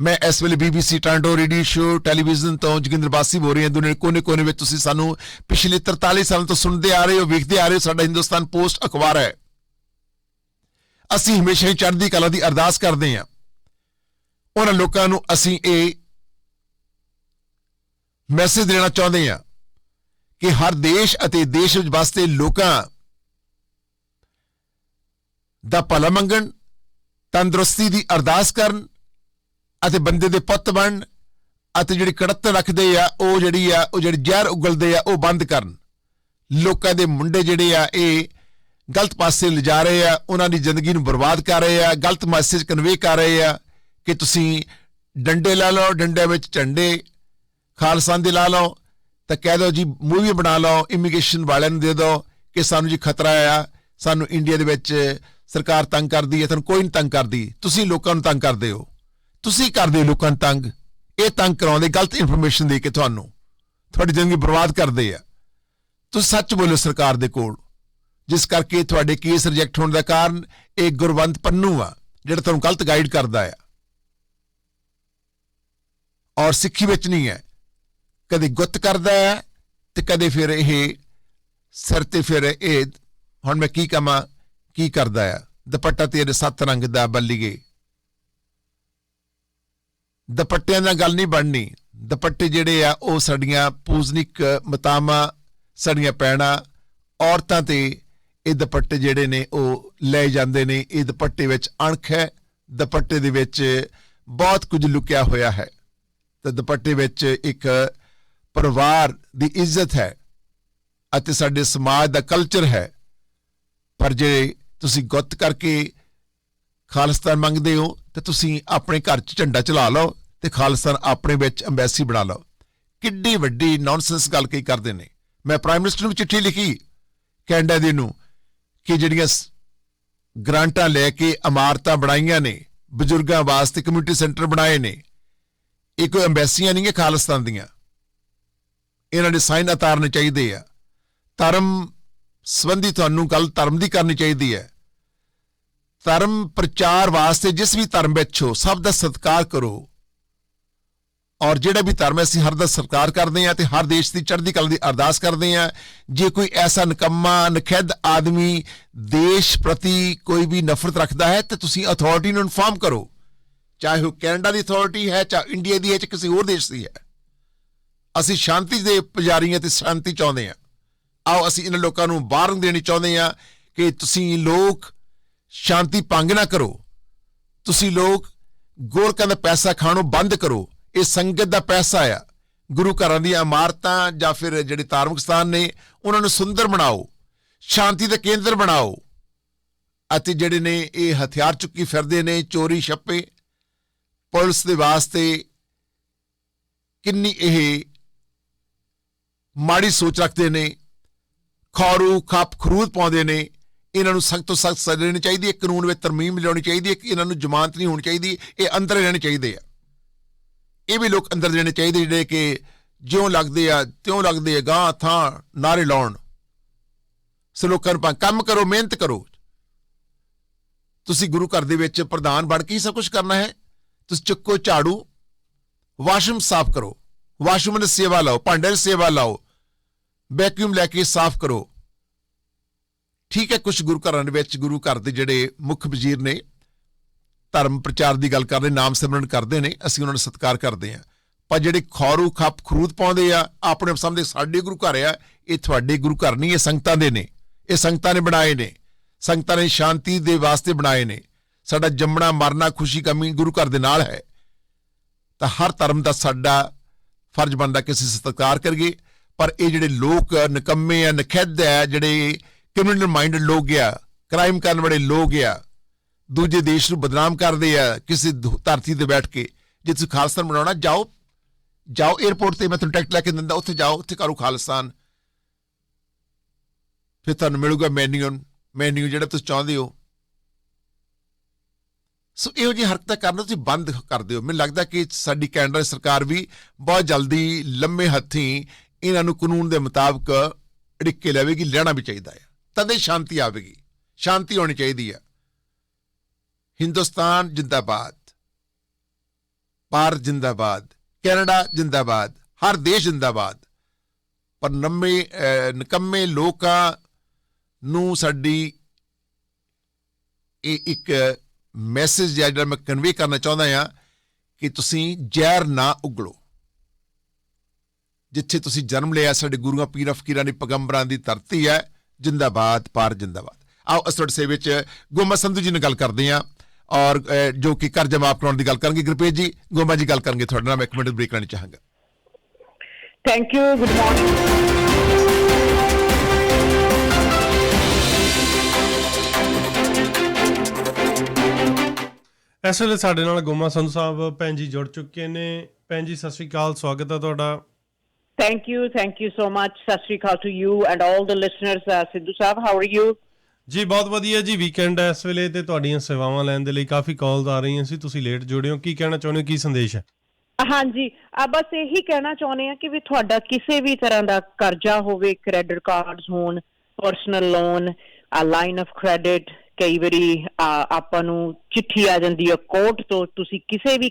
ਮੈਂ ਇਸ ਵੇਲੇ BBC ਟਾਂਡੋ ਰੇਡੀਓ ਸ਼ੋ ਟੈਲੀਵਿਜ਼ਨ ਤੋਂ ਜੋਗਿੰਦਰ ਬਾਸੀ ਬੋਲ ਰਿਹਾ ਦੁਨੀਆ ਦੇ ਕੋਨੇ-ਕੋਨੇ ਵਿੱਚ ਤੁਸੀਂ ਸਾਨੂੰ ਪਿਛਲੇ 43 ਸਾਲਾਂ ਤੋਂ ਸੁਣਦੇ ਆ ਰਹੇ ਹੋ, ਵੇਖਦੇ ਆ ਰਹੇ ਹੋ। ਸਾਡਾ ਹਿੰਦੁਸਤਾਨ ਪੋਸਟ ਅਖਬਾਰ ਹੈ। ਅਸੀਂ ਹਮੇਸ਼ਾ ਹੀ ਚੜ੍ਹਦੀ ਕਲਾ ਦੀ ਅਰਦਾਸ ਕਰਦੇ ਹਾਂ। ਉਹਨਾਂ ਲੋਕਾਂ ਨੂੰ ਅਸੀਂ ਇਹ ਮੈਸੇਜ ਦੇਣਾ ਚਾਹੁੰਦੇ ਹਾਂ ਕਿ ਹਰ ਦੇਸ਼ ਅਤੇ ਦੇਸ਼ ਵਿੱਚ ਵਸਦੇ ਲੋਕਾਂ ਦਾ ਭਲਾ ਮੰਗਣ, ਤੰਦਰੁਸਤੀ ਦੀ ਅਰਦਾਸ ਕਰਨ ਅਤੇ ਬੰਦੇ ਦੇ ਪੁੱਤ ਬਣ, ਅਤੇ ਜਿਹੜੀ ਕੜਤ ਰੱਖਦੇ ਆ, ਉਹ ਜਿਹੜੀ ਆ, ਉਹ ਜਿਹੜੀ ਜ਼ਹਿਰ ਉਗਲਦੇ ਆ, ਉਹ ਬੰਦ ਕਰਨ। ਲੋਕਾਂ ਦੇ ਮੁੰਡੇ ਜਿਹੜੇ ਆ, ਇਹ ਗਲਤ ਪਾਸੇ ਲਿਜਾ ਰਹੇ ਆ, ਉਹਨਾਂ ਦੀ ਜ਼ਿੰਦਗੀ ਨੂੰ ਬਰਬਾਦ ਕਰ ਰਹੇ ਆ, ਗਲਤ ਮੈਸੇਜ ਕਨਵੇ ਕਰ ਰਹੇ ਆ ਕਿ ਤੁਸੀਂ ਡੰਡੇ ਲਾ ਲਓ ਡੰਡੇ ਵਿੱਚ ਝੰਡੇ ਖਾਲਸਾ ਦੇ ਲਾ ਲਓ, ਤਾਂ ਕਹਿ ਦਿਓ ਜੀ, ਮੂਵੀ ਬਣਾ ਲਓ ਇਮੀਗ੍ਰੇਸ਼ਨ ਵਾਲਿਆਂ ਨੂੰ ਦੇ ਦਿਓ ਕਿ ਸਾਨੂੰ ਜੀ ਖਤਰਾ ਆ, ਸਾਨੂੰ ਇੰਡੀਆ ਦੇ ਵਿੱਚ ਸਰਕਾਰ ਤੰਗ ਕਰਦੀ ਹੈ, ਤੁਹਾਨੂੰ ਕੋਈ ਨਹੀਂ ਤੰਗ ਕਰਦੀ। ਤੁਸੀਂ ਲੋਕਾਂ ਨੂੰ ਤੰਗ ਕਰਦੇ ਹੋ। ਤੁਸੀਂ ਕਰਦੇ ਹੋ ਲੋਕਾਂ ਨੂੰ ਤੰਗ, ਇਹ ਤੰਗ ਕਰਾਉਂਦੇ ਗਲਤ ਇਨਫੋਰਮੇਸ਼ਨ ਦੇ ਕੇ ਤੁਹਾਨੂੰ ਤੁਹਾਡੀ ਜ਼ਿੰਦਗੀ ਬਰਬਾਦ ਕਰਦੇ ਆ। ਤੁਸੀਂ ਸੱਚ ਬੋਲੋ ਸਰਕਾਰ ਦੇ ਕੋਲ, ਜਿਸ ਕਰਕੇ ਤੁਹਾਡੇ ਕੇਸ ਰਿਜੈਕਟ ਹੋਣ ਦਾ ਕਾਰਨ ਇਹ ਗੁਰਵੰਤ ਪੰਨੂ ਆ, ਜਿਹੜਾ ਤੁਹਾਨੂੰ ਗਲਤ ਗਾਈਡ ਕਰਦਾ ਆ। ਔਰ ਸਿੱਖੀ ਵਿੱਚ ਨਹੀਂ ਹੈ। ਕਦੇ ਗੁੱਤ ਕਰਦਾ ਹੈ ਤੇ ਕਦੇ ਫਿਰ ਇਹ ਸਿਰ ਤੇ ਫਿਰ ਇਹ, ਹੁਣ ਮੈਂ ਕੀ ਕਮਾਂ ਕੀ ਕਰਦਾ ਆ? ਦੁਪੱਟਾ ਤੇਰੇ ਸੱਤ ਰੰਗ ਦਾ ਬੱਲੀਏ। ਦੁਪੱਟਿਆਂ ਨਾਲ ਗੱਲ ਨਹੀਂ ਬਣਨੀ। ਦੁਪੱਟੇ ਜਿਹੜੇ ਆ, ਉਹ ਸਾਡੀਆਂ ਪੂਜਨਿਕ ਮਤਾਮਾ ਸਾਡੀਆਂ ਪੈਣਾ, ਔਰਤਾਂ ਤੇ ਇਹ ਦੁਪੱਟੇ ਜਿਹੜੇ ਨੇ, ਉਹ ਲੈ ਜਾਂਦੇ ਨੇ। ਇਹ ਦੁਪੱਟੇ ਵਿੱਚ ਅਣਖ ਹੈ। ਦੁਪੱਟੇ ਦੇ ਵਿੱਚ ਬਹੁਤ ਕੁਝ ਲੁਕਿਆ ਹੋਇਆ ਹੈ। ਤੇ ਦੁਪੱਟੇ ਵਿੱਚ ਇੱਕ ਪਰਿਵਾਰ ਦੀ ਇੱਜ਼ਤ ਹੈ ਅਤੇ ਸਾਡੇ ਸਮਾਜ ਦਾ ਕਲਚਰ ਹੈ। ਪਰ ਜੇ ਤੁਸੀਂ ਗੁੱਤ ਕਰਕੇ ਖਾਲਿਸਤਾਨ ਮੰਗਦੇ ਹੋ ਤੇ ਤੁਸੀਂ ਆਪਣੇ ਘਰ 'ਚ ਝੰਡਾ ਚਲਾ ਲਓ ਤੇ ਖਾਲਿਸਤਾਨ ਆਪਣੇ ਵਿੱਚ ਐਮਬੈਸੀ ਬਣਾ ਲਓ। ਕਿੱਡੀ ਵੱਡੀ ਨੌਨਸੈਂਸ ਗੱਲ ਕਹੀ ਕਰਦੇ ਨੇ। ਮੈਂ ਪ੍ਰਾਈਮ ਮਿਨਿਸਟਰ ਨੂੰ ਚਿੱਠੀ ਲਿਖੀ, ਕੈਨੇਡਾ ਦੇ ਨੂੰ, ਕਿ ਜਿਹੜੀਆਂ ਸ- ਗ੍ਰਾਂਟਾਂ ਲੈ ਕੇ ਇਮਾਰਤਾਂ ਬਣਾਈਆਂ ਨੇ, ਬਜ਼ੁਰਗਾਂ ਵਾਸਤੇ ਕਮਿਊਨਿਟੀ ਸੈਂਟਰ ਬਣਾਏ ਨੇ, ਇਹ ਕੋਈ ਐਮਬੈਸੀਆਂ ਨਹੀਂ ਹੈ ਖਾਲਿਸਤਾਨ ਦੀਆਂ। ਇਹਨਾਂ ਦੇ ਸਾਈਨ ਉਤਾਰਨੇ ਚਾਹੀਦੇ ਆ। ਧਰਮ ਸੰਬੰਧੀ ਤੁਹਾਨੂੰ ਗੱਲ ਧਰਮ ਦੀ ਕਰਨੀ ਚਾਹੀਦੀ ਹੈ। ਧਰਮ ਪ੍ਰਚਾਰ ਵਾਸਤੇ ਜਿਸ ਵੀ ਧਰਮ ਵਿੱਚ ਹੋ, ਸਭ ਦਾ ਸਤਿਕਾਰ ਕਰੋ। ਔਰ ਜਿਹੜਾ ਵੀ ਧਰਮ ਹੈ, ਅਸੀਂ ਹਰ ਦਾ ਸਤਿਕਾਰ ਕਰਦੇ ਹਾਂ ਤੇ ਹਰ ਦੇਸ਼ ਦੀ ਚੜ੍ਹਦੀ ਕਲਾ ਦੀ ਅਰਦਾਸ ਕਰਦੇ ਹਾਂ। ਜੇ ਕੋਈ ਐਸਾ ਨਿਕੰਮਾ, ਨਖਿੱਧ ਆਦਮੀ ਦੇਸ਼ ਪ੍ਰਤੀ ਕੋਈ ਵੀ ਨਫ਼ਰਤ ਰੱਖਦਾ ਹੈ, ਤੇ ਤੁਸੀਂ ਅਥਾਰਟੀ ਨੂੰ ਇਨਫਾਰਮ ਕਰੋ। ਚਾਹੇ ਉਹ ਕੈਨੇਡਾ ਦੀ ਅਥਾਰਟੀ ਹੈ, ਚਾਹੇ ਇੰਡੀਆ ਦੀ ਹੈ, ਚਾਹੇ ਕਿਸੇ ਹੋਰ ਦੇਸ਼ ਦੀ ਹੈ। ਅਸੀਂ ਸ਼ਾਂਤੀ ਦੇ ਪੁਜਾਰੀ ਹਾਂ ਤੇ ਸ਼ਾਂਤੀ ਚਾਹੁੰਦੇ ਹਾਂ। ਆਓ, ਅਸੀਂ ਇਹਨਾਂ ਲੋਕਾਂ ਨੂੰ ਬਾਹਰ ਦੇਣੀ ਚਾਹੁੰਦੇ ਹਾਂ ਕਿ ਤੁਸੀਂ ਲੋਕ ਸ਼ਾਂਤੀ ਭੰਗ ਨਾ ਕਰੋ। ਤੁਸੀਂ ਲੋਕ ਗੋਰਕਾਂ ਦਾ ਪੈਸਾ ਖਾਣੋਂ ਬੰਦ ਕਰੋ। ਇਹ ਸੰਗਤ ਦਾ ਪੈਸਾ ਆ। ਗੁਰੂ ਘਰਾਂ ਦੀਆਂ ਇਮਾਰਤਾਂ ਜਾਂ ਫਿਰ ਜਿਹੜੇ ਧਾਰਮਿਕ ਸਥਾਨ ਨੇ, ਉਹਨਾਂ ਨੂੰ ਸੁੰਦਰ ਬਣਾਓ। ਸ਼ਾਂਤੀ ਦਾ ਕੇਂਦਰ ਬਣਾਓ। ਅਤੇ ਜਿਹੜੇ ਨੇ ਇਹ ਹਥਿਆਰ ਚੁੱਕੀ ਫਿਰਦੇ ਨੇ, ਚੋਰੀ ਛੱਪੇ, ਪੁਲਿਸ ਦੇ ਵਾਸਤੇ ਕਿੰਨੀ ਇਹ ਮਾੜੀ ਸੋਚ ਰੱਖਦੇ ਨੇ, ਖੌਰੂ ਖੱਪ ਖਰੂਦ ਪਾਉਂਦੇ ਨੇ ਇਹਨਾਂ ਨੂੰ ਸਖਤ ਤੋਂ ਸਖਤ ਸਜ਼ਾ ਦੇਣੀ ਚਾਹੀਦੀ ਹੈ, ਕਾਨੂੰਨ ਵਿੱਚ ਤਰਮੀਮ ਲਿਆਉਣੀ ਚਾਹੀਦੀ ਹੈ, ਕਿ ਇਹਨਾਂ ਨੂੰ ਜ਼ਮਾਨਤ ਨਹੀਂ ਹੋਣੀ ਚਾਹੀਦੀ, ਇਹ ਅੰਦਰ ਰਹਿਣੇ ਚਾਹੀਦੇ ਆ। ਇਹ ਵੀ ਲੋਕ ਅੰਦਰ ਰਹਿਣੇ ਚਾਹੀਦੇ ਜਿਹੜੇ ਕਿ ਜਿਉਂ ਲੱਗਦੇ ਆ, ਤਿਉਂ ਲੱਗਦੇ ਆ ਗਾਂ ਥਾਂ ਨਾਰੇ ਲਾਉਣ। ਸੋ ਲੋਕਾਂ ਨੂੰ ਭਾਵੇਂ ਕੰਮ ਕਰੋ, ਮਿਹਨਤ ਕਰੋ। ਤੁਸੀਂ ਗੁਰੂ ਘਰ ਦੇ ਵਿੱਚ ਪ੍ਰਧਾਨ ਬਣ ਕੇ ਹੀ ਸਭ ਕੁਝ ਕਰਨਾ ਹੈ। ਤੁਸੀਂ ਚੁੱਕੋ ਝਾੜੂ, ਵਾਸ਼ਰੂਮ ਸਾਫ਼ ਕਰੋ। ਵਾਸ਼ਰੂਮ ਦੀ ਸੇਵਾ ਲਾਓ ਭਾਂਡੇ ਦੀ ਸੇਵਾ ਲਾਓ। ਵੈਕਿਊਮ ਲੈ ਕੇ ਸਾਫ਼ ਕਰੋ। ਠੀਕ ਹੈ ਕੁਝ ਗੁਰੂ ਘਰਾਂ ਦੇ ਵਿੱਚ ਗੁਰੂ ਘਰ ਦੇ ਜਿਹੜੇ ਮੁੱਖ ਵਜ਼ੀਰ ਨੇ, ਧਰਮ ਪ੍ਰਚਾਰ ਦੀ ਗੱਲ ਕਰਦੇ, ਨਾਮ ਸਿਮਰਨ ਕਰਦੇ ਨੇ, ਅਸੀਂ ਉਹਨਾਂ ਨੂੰ ਸਤਿਕਾਰ ਕਰਦੇ ਹਾਂ। ਪਰ ਜਿਹੜੇ ਖੌਰੂ, ਖੱਪ, ਖਰੂਦ ਪਾਉਂਦੇ ਆ, ਆਪਣੇ ਸਮਝਦੇ ਸਾਡੇ ਗੁਰੂ ਘਰ ਆ, ਇਹ ਤੁਹਾਡੇ ਗੁਰੂ ਘਰ ਨਹੀਂ, ਇਹ ਸੰਗਤਾਂ ਦੇ ਨੇ। ਇਹ ਸੰਗਤਾਂ ਨੇ ਬਣਾਏ ਨੇ। ਸੰਗਤਾਂ ਨੇ ਸ਼ਾਂਤੀ ਦੇ ਵਾਸਤੇ ਬਣਾਏ ਨੇ। ਸਾਡਾ ਜੰਮਣਾ, ਮਰਨਾ, ਖੁਸ਼ੀ, ਕਮੀ ਗੁਰੂ ਘਰ ਦੇ ਨਾਲ ਹੈ। ਤਾਂ ਹਰ ਧਰਮ ਦਾ ਸਾਡਾ ਫਰਜ਼ ਬਣਦਾ ਕਿ ਅਸੀਂ ਸਤਿਕਾਰ ਕਰੀਏ। ਪਰ ਇਹ ਜਿਹੜੇ ਲੋਕ ਨਿਕੰਮੇ ਆ, ਨਖਿੱਧ ਆ, ਜਿਹੜੇ ਕ੍ਰਿਮੀਨਲ ਮਾਈਂਡਡ ਲੋਕ ਆ ਕ੍ਰਾਈਮ ਕਰਨ ਵਾਲੇ ਲੋਕ ਆ ਦੂਜੇ ਦੇਸ਼ ਨੂੰ ਬਦਨਾਮ ਕਰਦੇ ਆ, ਕਿਸੇ ਧਰਤੀ ਤੇ ਬੈਠ ਕੇ। ਜੇ ਤੁਸੀਂ ਖਾਲਸਤਾਨ ਬਣਾਉਣਾ, ਜਾਓ ਜਾਓ 에어ਪੋਰਟ ਤੇ, ਮੈਂ ਤੁਹਾਨੂੰ ਟਿਕਟ ਲੈ ਕੇ ਦਿੰਦਾ, ਉੱਥੇ ਜਾਓ, ਉੱਥੇ ਕਰੋ ਖਾਲਸਤਾਨ ਫਿਰ ਤੁਹਾਨੂੰ ਮਿਲੂਗਾ ਮੈਨਿਊ ਮੈਨਿਊ ਜਿਹੜਾ ਤੁਸੀਂ ਚਾਹੁੰਦੇ ਹੋ। ਸੋ ਇਹੋ ਜਿਹੀ ਹਰਕਤਾਂ ਕਰਨਾ ਤੁਸੀਂ ਬੰਦ ਕਰ ਦਿਓ। ਮੈਨੂੰ ਲੱਗਦਾ ਕਿ ਸਾਡੀ ਕੈਨੇਡਾ ਸਰਕਾਰ ਵੀ ਬਹੁਤ ਜਲਦੀ ਲੰਮੇ ਹੱਥੀਂ ਇਹਨਾਂ ਨੂੰ ਕਾਨੂੰਨ ਦੇ ਮੁਤਾਬਕ ਅੜਿੱਕੇ ਲਵੇਗੀ, ਲੈਣਾ ਵੀ ਚਾਹੀਦਾ ਹੈ ਤਦੇ ਸ਼ਾਂਤੀ ਆਵੇਗੀ। ਸ਼ਾਂਤੀ ਹੋਣੀ ਚਾਹੀਦੀ ਹੈ। ਹਿੰਦੁਸਤਾਨ ਜਿੰਦਾਬਾਦ। ਭਾਰਤ ਜਿੰਦਾਬਾਦ। ਕੈਨੇਡਾ ਜਿੰਦਾਬਾਦ। ਹਰ ਦੇਸ਼ ਜਿੰਦਾਬਾਦ। ਪਰ ਨੰਮੇ ਅਹ, ਨਿਕੰਮੇ ਲੋਕਾਂ ਨੂੰ ਸਾਡੀ ਇਹ ਇੱਕ ਮੈਸੇਜ ਜਿਹੜਾ ਮੈਂ ਕਨਵੇ ਕਰਨਾ ਚਾਹੁੰਦਾ ਹਾਂ ਕਿ ਤੁਸੀਂ ਜ਼ਹਿਰ ਨਾ ਉਗਲੋ। ਜਿੱਥੇ ਤੁਸੀਂ ਜਨਮ ਲਿਆ ਸਾਡੇ ਗੁਰੂਆਂ ਪੀਰਾਂ ਫਕੀਰਾਂ ਦੀ ਪੈਗੰਬਰਾਂ ਦੀ ਧਰਤੀ ਹੈ ਜਿੰਦਾਬਾਦ ਪਾਰ ਜਿੰਦਾਬਾਦ। ਆਓ ਅਸੀਂ ਤੁਹਾਡੇ ਸੇਵੇ ਵਿੱਚ ਗੋਮਾ ਸੰਧੂ ਜੀ ਨਾਲ ਗੱਲ ਕਰਦੇ ਹਾਂ ਔਰ ਜੋ ਕਿ ਕਰਜ਼ਾ ਮਾਫ ਕਰਾਉਣ ਦੀ ਗੱਲ ਕਰਨਗੇ। ਗੁਰਪ੍ਰੀਤ ਜੀ ਗੋਮਾ ਜੀ ਗੱਲ ਕਰਨਗੇ ਤੁਹਾਡੇ ਨਾਲ। ਮੈਂ ਇੱਕ ਮਿੰਟ ਬ੍ਰੇਕ ਲੈਣੀ ਚਾਹਾਂਗਾ। Thank you. Good morning. ਇਸ ਵੇਲੇ ਸਾਡੇ ਨਾਲ ਗੋਮਾ ਸੰਧੂ ਸਾਹਿਬ ਭੈਣ ਜੀ ਜੁੜ ਚੁੱਕੇ ਨੇ। ਭੈਣ ਜੀ ਸਤਿ ਸ਼੍ਰੀ ਅਕਾਲ। ਸਵਾਗਤ ਹੈ ਤੁਹਾਡਾ। Thank you. Thank you so much. Sat Sri Akal to you and all the listeners. Uh, Sidhu Saab, how are you? ਜੀ ਬਹੁਤ ਵਧੀਆ ਜੀ ਵੀਕਐਂਡ ਹੈ ਇਸ ਵੇਲੇ ਤੇ ਤੁਹਾਡੀਆਂ ਸੇਵਾਵਾਂ ਲੈਣ ਦੇ ਲਈ ਕਾਫੀ ਕਾਲਸ ਆ ਰਹੀਆਂ ਸੀ ਤੁਸੀਂ ਲੇਟ ਜੁੜੇ ਹੋ ਕੀ ਕਹਿਣਾ ਚਾਹੁੰਦੇ ਹੋ ਕੀ ਸੰਦੇਸ਼ ਹੈ ਹਾਂਜੀ ਆ ਬਸ ਇਹੀ ਕਹਿਣਾ ਚਾਹੁੰਦੇ ਆ ਕਿ ਵੀ ਤੁਹਾਡਾ ਕਿਸੇ ਵੀ ਤਰ੍ਹਾਂ ਦਾ ਕਰਜ਼ਾ ਹੋਵੇ ਕ੍ਰੈਡਿਟ ਕਾਰਡਸ ਹੋਣ ਪਰਸਨਲ ਲੋਨ ਆ ਲਾਈਨ ਆਫ ਕ੍ਰੈਡਿਟ ਕਈ ਵਾਰੀ ਆਪਾਂ ਨੂੰ ਚਿੱਠੀ ਆ ਜਾਂਦੀ ਹੈ ਕੋਰਟ ਤੋਂ ਤੁਸੀਂ ਕਿਸੇ ਵੀ